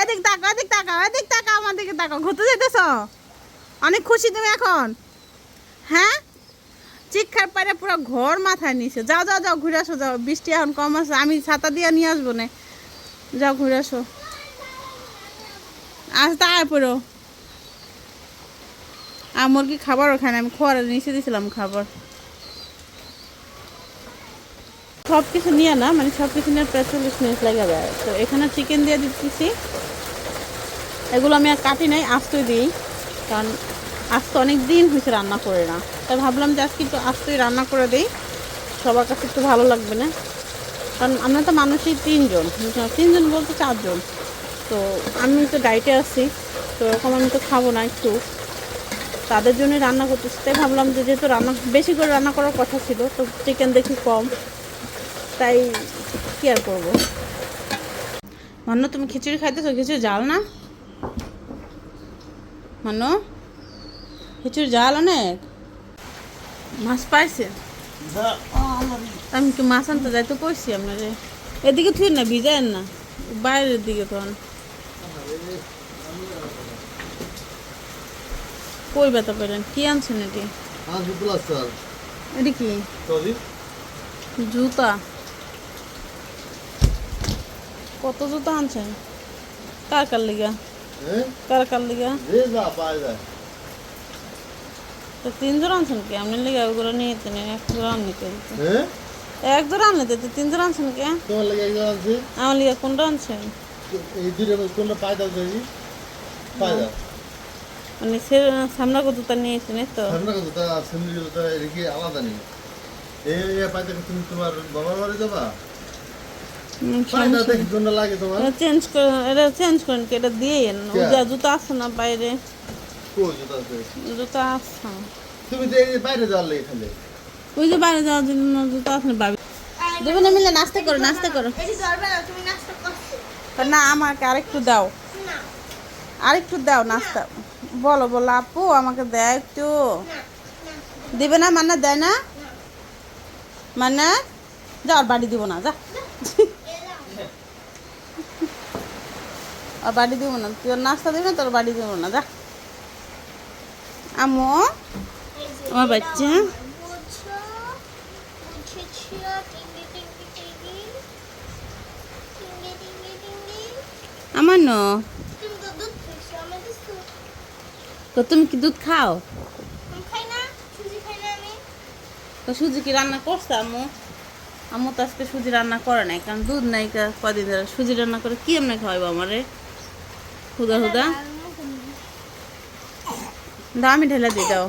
এদিক তাকাও এদিক তাকাও এদিক তাকাও আমার দিকে তাকাও। ঘুরতে যেতেছ? অনেক খুশি তুমি এখন? হ্যাঁ? চিক্ষার পারে পুরো ঘর মাথায় নিছে। যাও যাও যাও, ঘুরে আসো, যাও। বৃষ্টি এখন কম আছে, আমি ছাতা দিয়ে নিয়ে আসব না। যাও, ঘুরে আসো। আজ পড়ো আর মুরগি খাবার ওখানে, আমি খোয়ার নিচে দিয়েছিলাম খাবার। সব কিছু নিয়ে না মানে সব কিছু নিয়ে প্রায় চল্লিশ মিনিট লেগে যায়। তো এখানে চিকেন দিয়ে দিতেছি। এগুলো আমি আর কাটি নাই, আস্তই দিই। কারণ আজ তো অনেক দিন হয়েছে রান্না করে না। তাই ভাবলাম যে আজকে একটু আস্তই রান্না করে দিই। সবার কাছে একটু ভালো লাগবে না। কারণ আমরা তো মানুষই তিনজন? তিনজন বলতে চারজন। তো আমি তো ডাইটে আছি, তো এরকম আমি তো খাব না একটু। তাদের জন্য রান্না করতেছি। তাই ভাবলাম যে যেহেতু রান্না, বেশি করে রান্না করার কথা ছিল, তো চিকেন দেখি কম। তাই কি আর করব? মান্য তুমি খিচুড়ি খাইতেছো? খিচুড়ি জাল না? মান্য খিচুড়ি জাল অনেক? মাছ পাইছে? আমি কি মাছ আনতে যাই তো কইছি আপনারে এদিকে থুই না ভিজায়েন না। বাইরের দিকে তখন কই ব্যথা পেলেন? কি আনছেন এটি? এটি কি. জুতা। কত জুতো আনছেন? কার কার লিগা? কার কার লিগা. তো তিন জোড়া আনছেন কি? আপনি লিগা ওগুলো নিয়ে এক জোড়া কে He? এক জোড়া আনলে দিতে তিন জোড়া আনছেন কে? তোমার লাগে একজন আছে আমার লিগা কোনটা আনছেন? এই দূরে কোনটা পায়দা দেবি পায়দা মানে সে সামনা কত জুতা নিয়েছেন এই তো? সামনে কত তা সামনে কত এদিকে আলাদা নেই। এই এই পায়দা তুমি তোমার বাবার বাড়ি যাবা পায়দা দেখি কোনটা লাগে তোমার চেঞ্জ করে এটা চেঞ্জ করেন কি এটা দিয়ে যা জুতা আছে না বাইরে? কই জুতা আছে? তুমি বাইরে যাওয়ার লাগে খালি। ওই যে বাইরে যাওয়ার জন্য জুতা আছে ভাবি। দেবে মিলে নাস্তা করো নাস্তা করো। না তুমি নাস্তা করছ। তা না আমাকে আরেকটু দাও। না। আরেকটু দাও নাস্তা। বলো বলো আপু আমাকে দেয় একটু। দিবে না মানে দেয় না? মানে যা আর বাড়ি দিব না যা। আর বাড়ি দিব না। তুই নাস্তা দিবি না তোর বাড়ি দিব না। যা। আমো। আমার বাচ্চা। আমার ন। তো আমি তুমি কি দুধ খাও? আমি আমি তো সুজি কি রান্না করছে আম্মু আম্মু তো আজকে সুজি রান্না করে নাই, কারণ দুধ নাই কদিন ধরে সুজি রান্না করে কি এমনি খাওয়াইবো আমারে? হুদা হুদা। দাও আমি ঢেলে দিই দাও।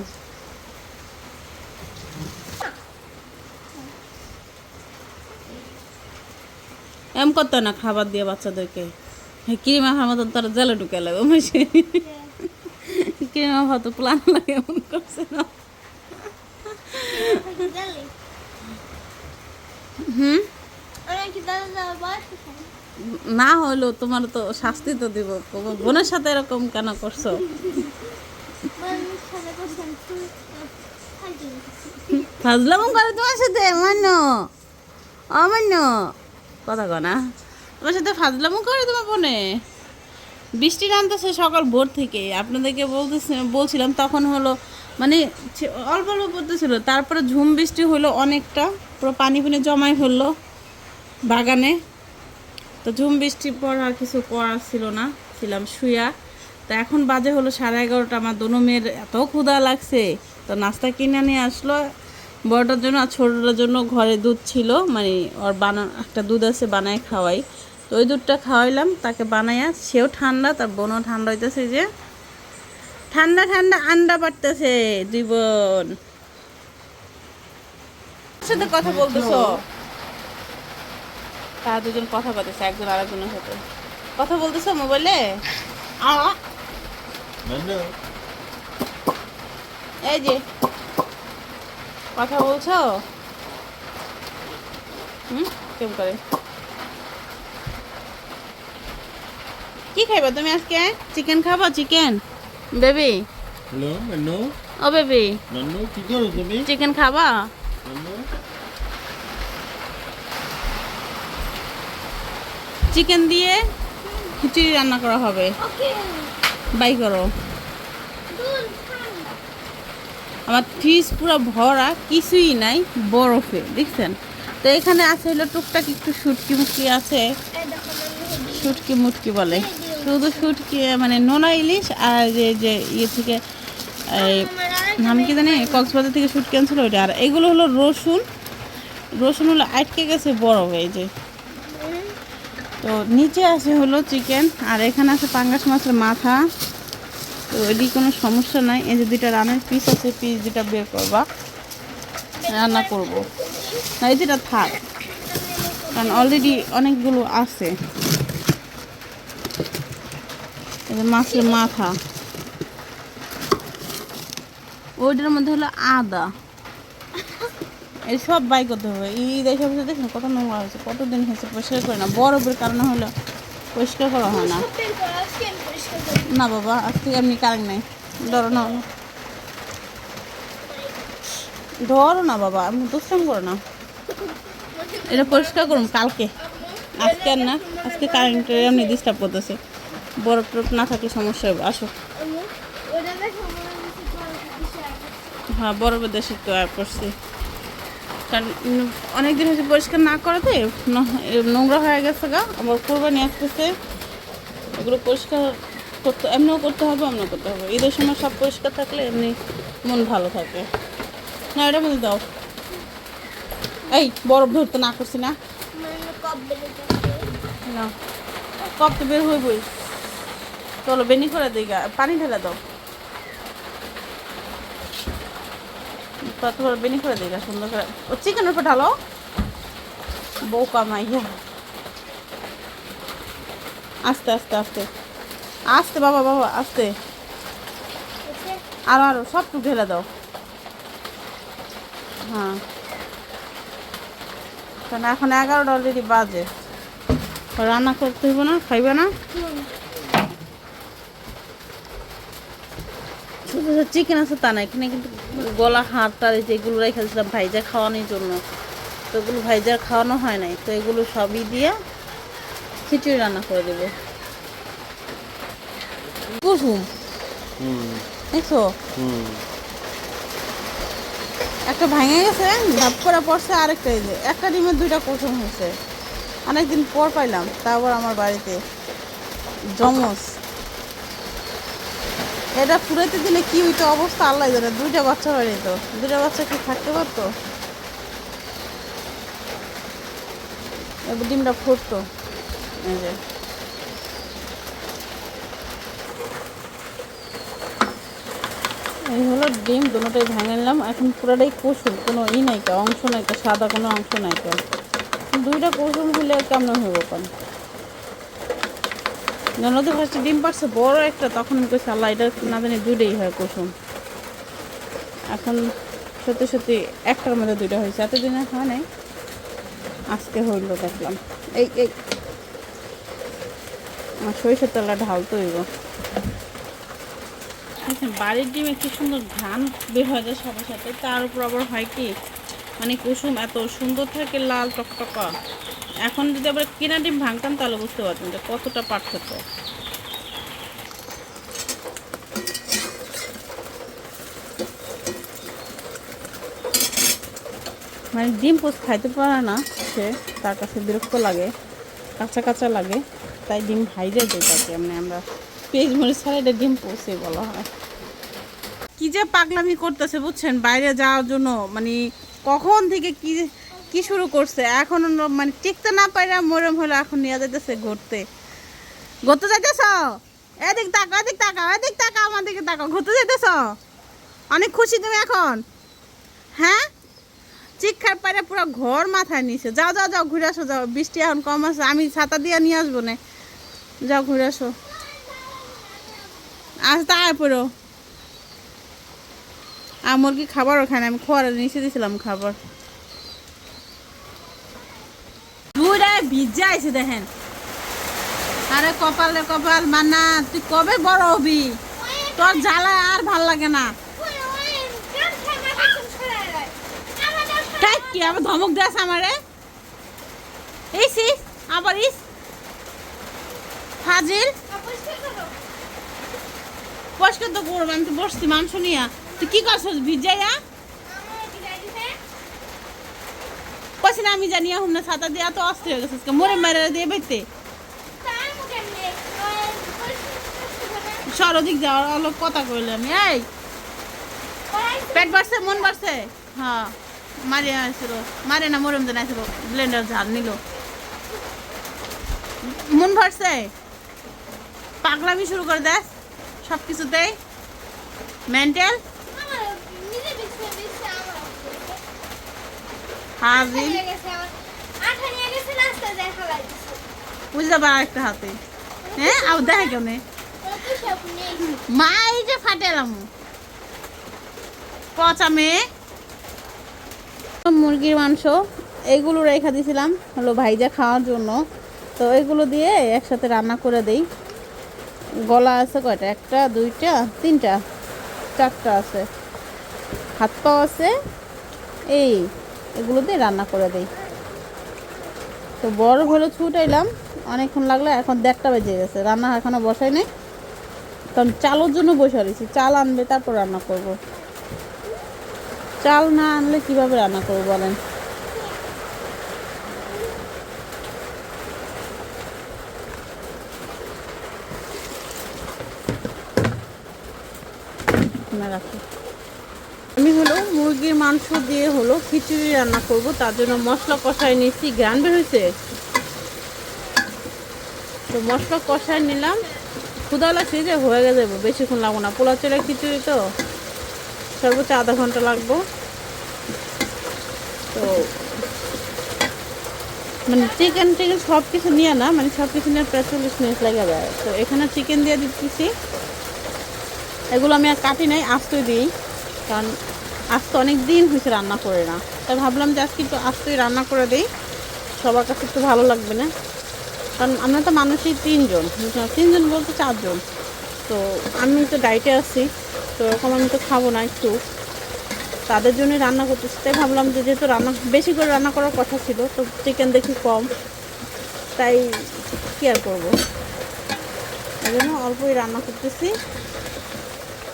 এম করতো না খাবার দিয়ে বাচ্চাদেরকে? কিরিমা খাওয়ার মতন তারা জেলে ঢুকে লাগবে মেশে কিরিমা ভাত প্লান লাগে এমন করছে না। হুম? না হলেও তোমার তো শাস্তি তো দিব। বোনের সাথে এরকম কেন করছ? ফাজলাম করে তোমার সাথে মান্য অমান্য। কথা কনা তোমার সাথে ফাজলামও করে তোমার বোনে? বৃষ্টি নামতেছে সকাল ভোর থেকে। আপনাদেরকে বলতেছি, বলছিলাম তখন হলো মানে অল্প অল্প পড়তেছিল। তারপরে ঝুম বৃষ্টি হলো অনেকটা। পুরো পানি পানি জমাই হলো বাগানে। তো ঝুম বৃষ্টির পর আর কিছু করার ছিল না, ছিলাম শুয়া তো এখন বাজে হলো সাড়ে এগারোটা, আমার দোনো মেয়ের এত ক্ষুধা লাগছে। তো নাস্তা কিনে নিয়ে আসলো, বড়টার জন্য আর ছোটোটার জন্য ঘরে দুধ ছিল মানে ওর বানা, একটা দুধ আছে বানায় খাওয়াই। তো ওই দুধটা খাওয়াইলাম, তাকে বানাইয়া, সেও ঠান্ডা, তার বোনও ঠান্ডা হইতেছে যে। ঠান্ডা ঠান্ডা, আন্ডা পারতেছে দুই বোন সাথে কথা বলতেছো? তারা দুজন কথা বলতেছে একজন আরেকজনের সাথে। কথা বলতেছো মোবাইলে? এই যে কথা বলছো? হুম? কেমন করে? কি খাইবা তুমি আজকে? চিকেন খাব chicken? Baby? Hello oh baby. কি করো তুমি? চিকেন খাবা নানু চিকেন দিয়ে খিচুড়ি রান্না করা হবে। বাই করো। আমার ফ্রিজ পুরো ভরা কিছুই নাই বরফে দেখছেন? তো এখানে আছে হলো টুকটাক একটু শুটকি মুটকি আছে। শুটকি মুটকি বলে। শুধু শুটকি মানে নোনা ইলিশ আর যে যে ইয়ে থেকে এই নাম কি জানি? কক্সবাজার থেকে শুটকি আনছিল ওইটা। আর এগুলো হলো রসুন। রসুন হলো আটকে গেছে বরফ এই যে। তো নিচে আছে হলো চিকেন, আর এখানে আছে পাঙ্গাস মাছের মাথা। তো এটি কোনো সমস্যা নাই। এই যে দুইটা রানের পিস আছে পিস দুটা বের করবা। রান্না করব। না, এই যেটা থাক। কারণ অলরেডি অনেকগুলো আছে। মাছের মাথা। ওইটার মধ্যে হলো আদা। এই সব বাই করতে হবে। এই দেখে বসে দেখুন কত নোংরা হয়েছে কতদিন হয়েছে পরিষ্কার করে না। বরফের কারণে হলো পরিষ্কার করা হয় না। না বাবা আজকে এমনি কারেন্ট নেই। ধরো না। ধরো না বাবা আমি দুষ্টাম করো না। এটা পরিষ্কার করুন কালকে। আজকে আর না আজকে কারেন্টের এমনি ডিস্টার্ব করতেছে। বরফ টরফ না থাকলে সমস্যা হবে আসো। হ্যাঁ বরফের দেশে তো আর করছি। কারণ অনেকদিন হচ্ছে পরিষ্কার না করাতে নোংরা হয়ে গেছে গা, আবার কোরবানি আসতেছে। এগুলো পরিষ্কার করতে, এমনিও করতে হবে এমনিও করতে হবে। ঈদের সময় সব পরিষ্কার থাকলে এমনি মন ভালো থাকে। না, এটা মধ্যে দাও। এই, বরফ ধরতে না করছি না। না। কপ তো বের হইবই। চলো, বেনি করে দিই গা, পানি ঢেলে দাও। তত করে বেনি করে দিই সুন্দর করে। ও চিকেনের উপর ঢালো। বউ কামাইয়া আস্তে আস্তে আস্তে। আস্তে, বাবা বাবা, আস্তে। আরও আরও সব টুক ঢেলে দাও। হ্যাঁ। কারণ এখন এগারোটা অলরেডি বাজে। রান্না করতে হইব না, খাইবে না? শুধু চিকেন আছে তা না এখানে কিন্তু গলা হাড় টাড় যেগুলো রেখেছিলাম ভাইজা খাওয়ানোর জন্য। তো এগুলো ভাইজা খাওয়ানো হয় নাই তো এগুলো সবই দিয়ে খিচুড়ি রান্না করে দেবো। কুসুম দেখছ? একটা ভেঙে গেছে ধাপ করে পড়ছে আরেকটা এই যে একটা ডিমের দুইটা কুসুম হয়েছে। অনেকদিন পর পাইলাম তারপর আমার বাড়িতে। জমস এটা ফুরাইতে দিলে কি হইতো অবস্থা? আল্লাহ জানে, দুইটা বাচ্চা হয়ে যেত দুইটা বাচ্চা কি থাকতে পারতো? ডিমটা ফুটতো। এই যে। এই হলো ডিম দুটোটাই ভেঙে নিলাম। এখন পুরোটাই কুসুম, কোনো ই নাই কা অংশ নাই কা সাদা কোনো অংশ নাই কা দুইটা কুসুম হলে কেমন হইব কোন? ননদের ফার্স্টে ডিম পারছে বড় একটা, তখন আমি আল্লাহ, এটা না জানি দুইটাই হয় কুসুম। এখন সত্যি সত্যি একটার মধ্যে দুইটা হয়েছে। এতদিনে হয় নাই। আজকে হইল, দেখলাম। এই এই। আমার সরিষার তেলটা ঢালতে হইব। বাড়ির ডিমে কি সুন্দর ঘ্রাণ বের হয়ে যায় সাথে সাথে? তার উপর আবার হয় কি? মানে কুসুম এত সুন্দর থাকে, লাল টকটকা। এখন যদি আবার কিনা ডিম ভাঙতাম তাহলে বুঝতে পারতাম যে কতটা পার্থক্য। মানে ডিম পোস্ট খাইতে পারে না সে তার কাছে বিরক্ত লাগে কাঁচা কাঁচা লাগে তাই ডিম ভাইজে দিই তাকে মানে আমরা পেঁয়াজ মরিচ ছাড়া এটা ডিম পোষে বলা হয়। কি যে পাগলামি করতেছে বুঝছেন? বাইরে যাওয়ার জন্য মানে কখন থেকে কি কি শুরু করছে? এখন মানে টিকতে না পাইরা মরম হলো, এখন নিয়ে যাইতেছে ঘুরতে। ঘুরতে যাইতেছ? এদিক তাকাও এদিক তাকাও এদিক তাকাও আমার দিকে তাকাও ঘুরতে যাইতেছ? অনেক খুশি তুমি এখন? হ্যাঁ? চিক্ষার পারে পুরো ঘর মাথায় নিছে। যাও যাও যাও, ঘুরে আসো, যাও। বৃষ্টি এখন কম আছে, আমি ছাতা দিয়ে নিয়ে আসব না। যাও, ঘুরে আসো। আজ তাই পড়ো। আমার কি খাবার ওখানে, আমি খোয়ারে নিচে দিয়েছিলাম খাবার। দুইটা ভিজা আছে দেখেন। আরে কপাল কপাল, মান্না, তুই কবে বড় হবি? তোর জ্বালা আর ভালো লাগে না। কি, আবার ধমক দেস আমারে? ইস ইস আবার ইস। করো পরিষ্কার তো করব, আমি তো বসছি, মাংস নিয়ে। তুই কি করছিস ভিজাইয়া আমার বিদায় দিতে কইছি না, আমি জানি এখন না ছাতা দিয়ে এত অস্থির হয়ে গেছে মরে মেরে দিয়ে করে সরদিক যাওয়ার অল্প কথা কইলে আমি এই। পেট বাড়ছে, মন বাড়ছে। হ্যাঁ মারি আসছিল মারে না মরম দেন আসছিল ব্লেন্ডার ঝাল নিল। মন ভরছে পাগলামি শুরু করে দেয় সব কিছুতেই মেন্টাল আমার নিজে বিছনা বিছনা আমার হাজির নিয়ে গেছে আমার আঠা নিয়ে গেছে নাস্তা যায় খালাই বুঝতে পারা একটা হাতে। হ্যাঁ দেখে মা এই যে ফাটেলাম পচা মেয়ে। মুরগির মাংস এইগুলো রেখে দিয়েছিলাম হলো ভাইজা খাওয়ার জন্য। তো এগুলো দিয়ে একসাথে রান্না করে দেই। গলা আছে কয়টা? একটা দুইটা তিনটা চারটা আছে। হাত পাও আছে। এই এগুলো দিয়ে রান্না করে দেই। তো বড় হলো ছুটাইলাম অনেকক্ষণ লাগল, এখন দেড়টা বেজে গেছে, রান্না এখনও বসাই নাই। কারণ চালের জন্য বসে রয়েছি, চাল আনবে, তারপর রান্না করব। চাল না আনলে কীভাবে রান্না করব বলেন? রাখো। মুরগির মাংস দিয়ে হলো খিচুড়ি রান্না করব, তার জন্য মশলা কষাই নিচ্ছি। গ্রান বের হয়েছে? তো মশলা কষাই নিলাম। ক্ষুদা লাগছে যে হয়ে গেছে, বেশিক্ষণ লাগবো না। পোলা চলে খিচুড়ি তো? সর্বোচ্চ আধা ঘণ্টা লাগবো। তো মানে চিকেন টিকেন সব কিছু নিয়ে না মানে সব কিছু নিয়ে প্রায় চল্লিশ মিনিট লেগে যায়। তো এখানে চিকেন দিয়ে দিচ্ছি এগুলো আমি আর কাটি নাই আস্তই দিই। কারণ আস্ত অনেক দিন হয়েছে রান্না করে না। তাই ভাবলাম যে আজকে একটু আস্তই রান্না করে দিই। সবার কাছে একটু ভালো লাগবে না। কারণ আমরা তো মানুষই তিনজন? তিনজন বলতে চারজন। তো আমি তো ডাইটে আছি। তো এরকম আমি তো খাব না একটু। তাদের জন্য রান্না করতেছি। তাই ভাবলাম যে যেহেতু রান্না, বেশি করে রান্না করার কথা ছিল, তো চিকেন দেখি কম। তাই কী আর করব? এই জন্য অল্পই রান্না করতেছি।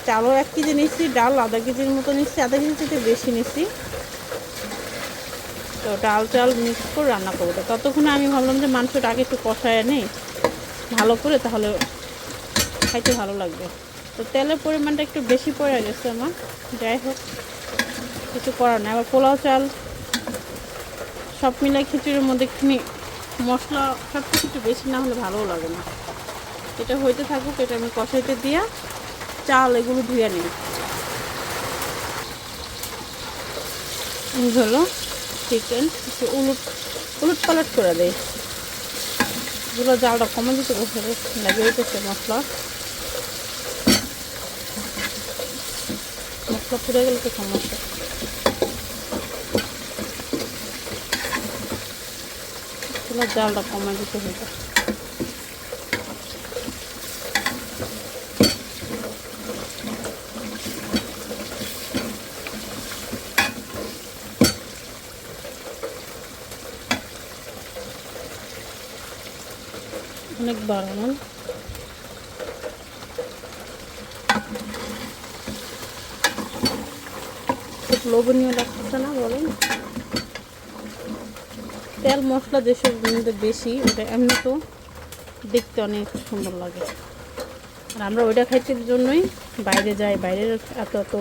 চালও এক কেজি নিচ্ছি, ডাল আধা কেজির মতো নিচ্ছি, আধা কেজি থেকে বেশি নিচ্ছি। তো ডাল চাল মিক্স করে রান্না করব। ততক্ষণে আমি ভাবলাম যে মাংসটা আগে একটু কষায় নেই, ভালো করে তাহলে খাইতে ভালো লাগবে। তো তেলের পরিমাণটা একটু বেশি পড়ে গেছে আমার, যাই হোক, কিছু করার নেই। আবার পোলাও চাল, সব মিলাই খিচুড়ির মধ্যে একটুখানি মশলা সব কিছু একটু বেশি না হলে ভালোও লাগে না। এটা হইতে থাকুক, এটা আমি কষাইতে দিয়া চাল এগুলো ধুয়ে নিই হলো চিকেন একটু উলট উলট পালট করে দেয় এগুলো জালটা কমে দিতে বসে লাগিয়ে দিতেছে মশলা। মশলা পুড়ে গেলে তো সমস্যা। জালটা কমে দিতে হবে। অনেক খুব লোভনীয় লাগতেছে না, বলেন। তেল মশলা যেসব বেশি, ওটা এমনি তো দেখতে অনেক সুন্দর লাগে। আর আমরা ওইটা খাইতে জন্যই বাইরে যাই, বাইরের এত এত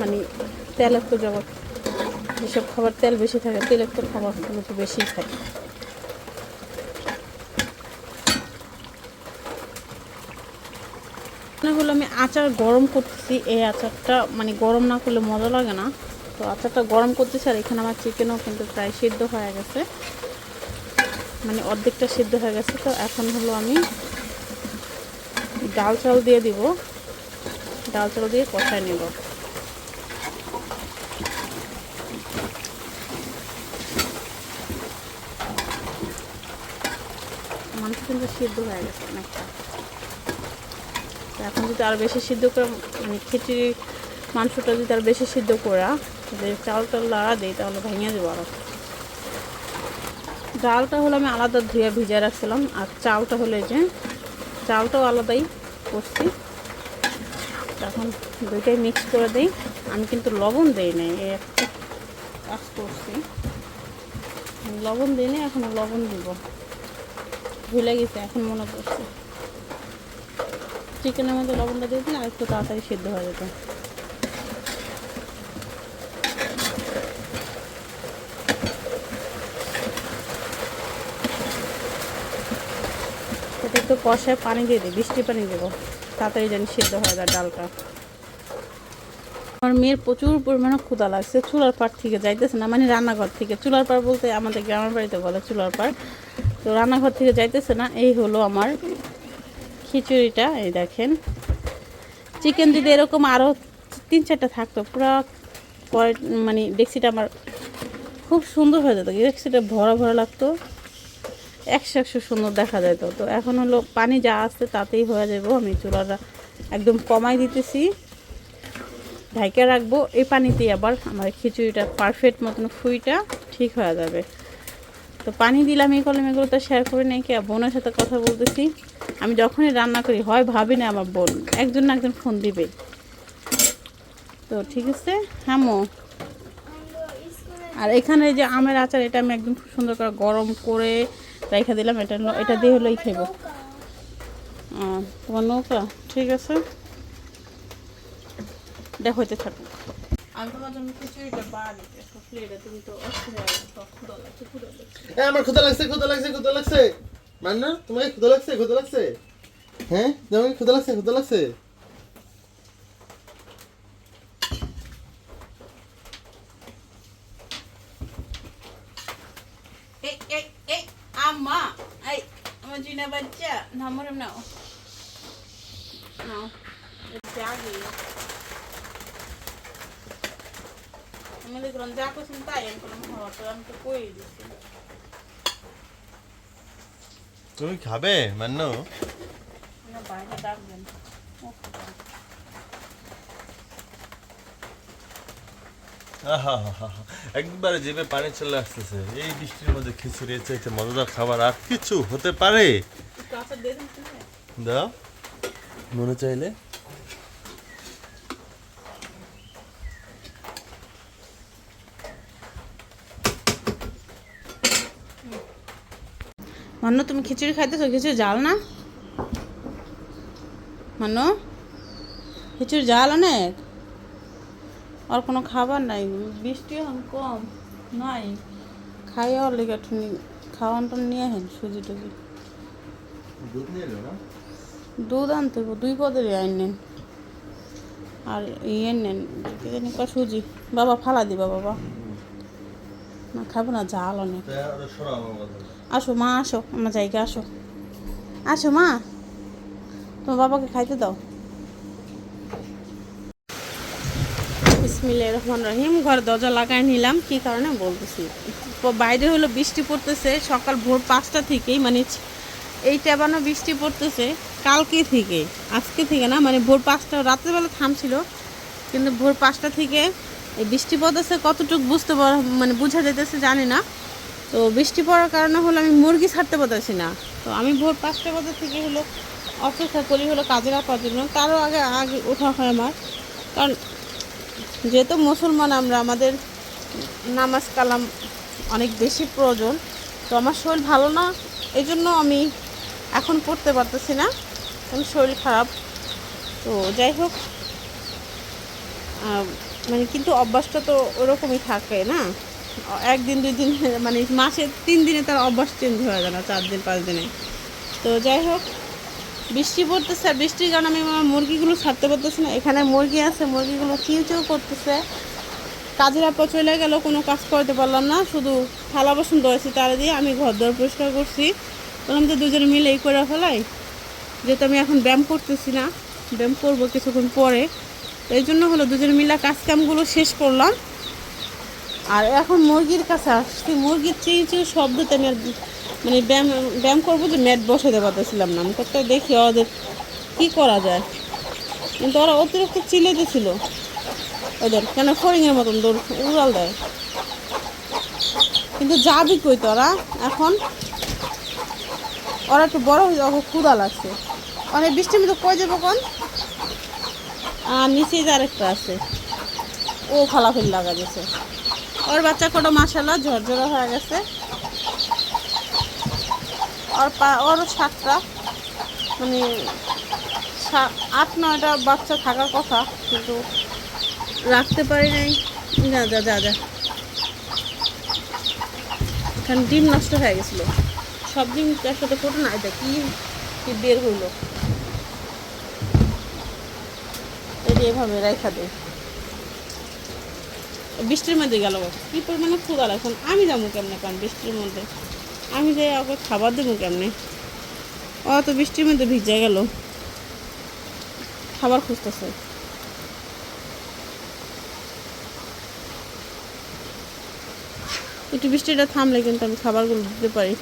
মানে তেল একটু জগৎ। যেসব খাবার তেল বেশি থাকে তেল একটু একটু বেশি খাই না হলো আমি আচার গরম করতেছি, এই আচারটা মানে গরম না করলে মজা লাগে না। তো আচারটা গরম করতেছি আর এখানে আমার চিকেনও কিন্তু প্রায় সিদ্ধ হয়ে গেছে। মানে অর্ধেকটা সিদ্ধ হয়ে গেছে, তো এখন হলো আমি ডাল চাল দিয়ে দিব। ডাল চাল দিয়ে কষায় নেব। মাংস কিন্তু সিদ্ধ হয়ে গেছে অনেকটা। এখন যদি আরও বেশি সিদ্ধ করে মানে খিচুড়ি, মাংসটা যদি আরও বেশি সিদ্ধ করা যদি চাল টাল লাড়া দিই, তাহলে ভেঙে দেবো আরও ডালটা হলো আমি আলাদা ধুয়ে ভিজে রাখছিলাম, আর চালটা হলো যে, চালটাও আলাদাই করছি। এখন দুইটাই মিক্স করে দিই। আমি কিন্তু লবণ দিই নাই, এই একটা কাজ করছি। লবণ দিই এখন লবণ দিব। ভুলে গেছে, এখন মনে পড়ছে। চিকেনের মধ্যে লবণটা দিয়ে দিলে আর একটু তাড়াতাড়ি সেদ্ধ হয়ে যেত। একটু কষায় পানি দিয়ে দিই বৃষ্টি পানি দেবো। তাড়াতাড়ি যেন সেদ্ধ হয়ে যায় ডালটা। আমার মেয়ের প্রচুর পরিমাণে ক্ষুধা লাগছে, চুলার পাড় থেকে যাইতেছে না মানে রান্নাঘর থেকে। চুলার পাড় বলতে আমাদের গ্রামের বাড়িতে বলে চুলার পাড়। তো রান্নাঘর থেকে যাইতেছে না, এই হলো আমার খিচুড়িটা, এই দেখেন। চিকেন যদি এরকম আরও তিন চারটা থাকতো, পুরো মানে ডেক্সিটা আমার খুব সুন্দর হয়ে যেত। ডেক্সিটা ভরা ভরা লাগতো, একশো একশো সুন্দর দেখা যেত। তো এখন হলো পানি যা আসছে তাতেই হয়ে যাব। আমি চুলাটা একদম কমাই দিতেছি। ঢাইকা রাখব। এই পানিতেই আবার আমার খিচুড়িটা পারফেক্ট মতন ফুইটা ঠিক হয়ে যাবে। তো পানি দিলাম, এই কলম এগুলো তো শেয়ার করে নেই কি বোনের সাথে কথা বলতেছি। আমি যখনই রান্না করি, হয় ভাবি না আমার বোন, একজন না একজন ফোন দিবে। তো ঠিক আছে হ্যামো আর এখানে যে আমের আচার, এটা আমি একদম খুব সুন্দর করে গরম করে রেখে দিলাম, এটা এটা দিয়ে হলেই খাইব। তোমার নৌকা? ঠিক আছে। দেখ, হইতে থাকুক। আমার ক্ষুদা লাগছে ক্ষুদা লাগছে ক্ষুদা লাগছে। মান্না তোমাকে ক্ষুদা লাগছে ক্ষুদা লাগছে? হ্যাঁ? তোমাকে ক্ষুদা লাগছে ক্ষুদা লাগছে? আম্মা এই আমার জিনা বাচ্চা নামরম নাও। নাও জাগি আমি দেখলাম যা করছেন তাই আমি করলাম হওয়া তো আমি তো কই দিচ্ছি তুমি খাবে বাইরে ডাকবেন আহাহাহা। একবারে জিভে পানি চলে আসতেছে। এই বৃষ্টির মধ্যে খিচুড়ি চাইতে মজাদার খাবার আর কিছু হতে পারে। দাও। মনে চাইলে মান্য তুমি খিচুড়ি খাইতেছো? খিচুড়ি জাল না? মান্য খিচুড়ি জাল অনেক? আর কোনো খাবার নাই। বৃষ্টি এখন কম নাই। খাই আর লেগে তুমি খাওয়ানটা নিয়ে হেন সুজি টুজি। দুধ আনতে দুই পদের আইন নেন। আর ইয়ে নেন সুজি। বাবা ফালা দিবা বাবা। না খাব না জাল অনেক। আসো, মা, আসো, আমার জায়গা আসো। আসো, মা। তোমার বাবাকে খাইতে দাও। বিসমিল্লাহির রহমানির রহিম, ঘর দরজা লাগাই নিলাম। কি কারণে? বলতেছি। বাইরে হলো বৃষ্টি পড়তেছে, সকাল ভোর পাঁচটা থেকেই মানে এই টেবানো বৃষ্টি পড়তেছে, কালকে থেকে, আজকে থেকে না মানে ভোর পাঁচটা, রাত্রেবেলা থামছিল, কিন্তু ভোর পাঁচটা থেকে এই বৃষ্টি পড়তেছে কতটুকু বুঝতে পার- মানে বোঝা যেতেছে জানি না। তো বৃষ্টি পড়ার কারণে হলো আমি মুরগি ছাড়তে পারতেছি না। তো আমি ভোর পাঁচটা বাজার থেকে হলো অপেক্ষা করি হলো কাজে রাখার জন্য। তারও আগে আগে ওঠা হয় আমার। কারণ যেহেতু মুসলমান, আমরা আমাদের নামাজ কালাম অনেক বেশি প্রয়োজন। তো আমার শরীর ভালো না এই জন্য আমি এখন পড়তে পারতেছি না। কারণ শরীর খারাপ। তো যাই হোক মানে কিন্তু অভ্যাসটা তো ওরকমই থাকে না। একদিন, দুই দিন মানে মাসে তিন দিনে তার অভ্যাস চেঞ্জ হয়ে যায় না, চার দিন, পাঁচ দিনে। তো যাই হোক, বৃষ্টি পড়তেছে আর বৃষ্টির কারণে আমি আমার মুরগিগুলো ছাড়তে পারতেছি না। এখানে মুরগি আছে, মুরগিগুলো চিউচিউ করতেছে কাজের আপা চলে গেল, কোনো কাজ করতে পারলাম না, শুধু থালা বাসন ধরেছি তারা দিয়ে আমি ঘর দর পরিষ্কার করছি। বললাম যে দুজনে মিলে এই করে ফেলাই। যেহেতু আমি এখন ব্যায়াম করতেছি না, ব্যায়াম করব কিছুক্ষণ পরে। এই জন্য হলো দুজনে মিলে কাজ কামগুলো শেষ করলাম। আর এখন মুরগির কাছে আসছি, মুরগির চিউ চিউ শব্দতে আমি আর মানে ব্যায়াম ব্যায়াম করব যে ম্যাট বসাতে পারতেছিলাম না। আমি কোথাও দেখি ওদের কি করা যায়। কিন্তু ওরা অতিরিক্ত চিলে দিছিল ওদের কেন ফড়িংয়ের মতন দৌড় উড়াল দেয়। কিন্তু যাবি কই তোরা? এখন ওরা একটু বড় হয়ে যাবে ক্ষুদা লাগছে অনেক বৃষ্টির মধ্যে কই যাব কোন? আর নিচে যে আরেকটা আছে। ও ফালাফিল লাগা গেছে। ওর বাচ্চা কটা মাসালা ঝরঝরা হয়ে গেছে। ওর পা, ওরও সাতটা। মানে আট, নয়টা বাচ্চা থাকার কথা, কিন্তু রাখতে পারি নাই। যা যা যা যা। এখানে ডিম নষ্ট হয়ে গেছিল। সব ডিম একসাথে ফোটো না, এটা কি কি বের হইল এটা এভাবে রেখা দে। বৃষ্টির মধ্যে গেল কি পরিমাণে ক্ষুদা এখন আমি যাব কেমনে কারণ বৃষ্টির মধ্যে? আমি যাই ওকে খাবার দেবো কেমনে? ও তো বৃষ্টির মধ্যে ভিজে গেল। খাবার খুঁজতেছে। একটু বৃষ্টিটা থামলে কিন্তু আমি খাবারগুলো দিতে পারি।